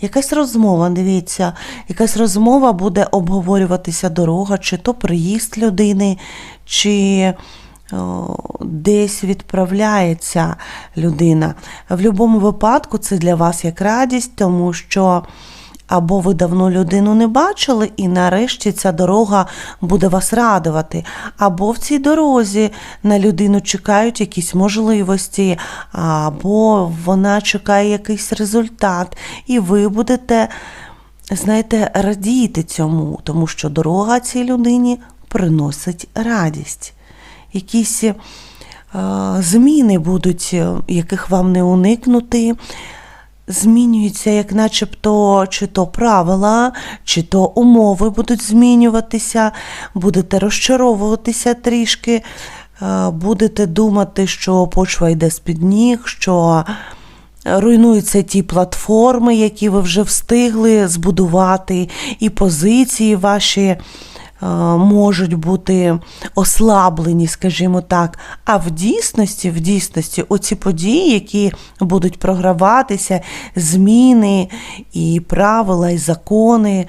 Якась розмова, дивіться, якась розмова буде обговорюватися дорога, чи то приїзд людини, чи о, десь відправляється людина. В будь-якому випадку це для вас як радість, тому що або ви давно людину не бачили, і нарешті ця дорога буде вас радувати, або в цій дорозі на людину чекають якісь можливості, або вона чекає якийсь результат, і ви будете, знаєте, радіти цьому, тому що дорога цій людині приносить радість. Якісь е, зміни будуть, яких вам не уникнути змінюються, як начебто, чи то правила, чи то умови будуть змінюватися, будете розчаровуватися трішки, е, будете думати, що почва йде з-під ніг, що руйнуються ті платформи, які ви вже встигли збудувати, і позиції ваші можуть бути ослаблені, скажімо так. А в дійсності, в дійсності, оці події, які будуть програватися, зміни і правила, і закони,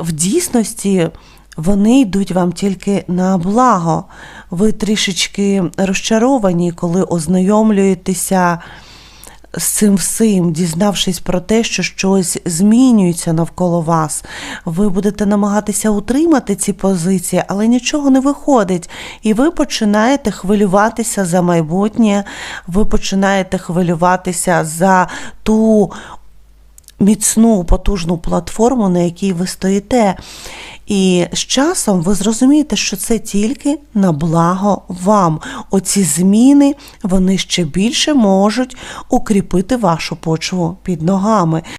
в дійсності вони йдуть вам тільки на благо. Ви трішечки розчаровані, коли ознайомлюєтеся з цим всім, дізнавшись про те, що щось змінюється навколо вас, ви будете намагатися утримати ці позиції, але нічого не виходить. І ви починаєте хвилюватися за майбутнє, ви починаєте хвилюватися за ту міцну, потужну платформу, на якій ви стоїте. І з часом ви зрозумієте, що це тільки на благо вам. Оці зміни вони ще більше можуть укріпити вашу почву під ногами.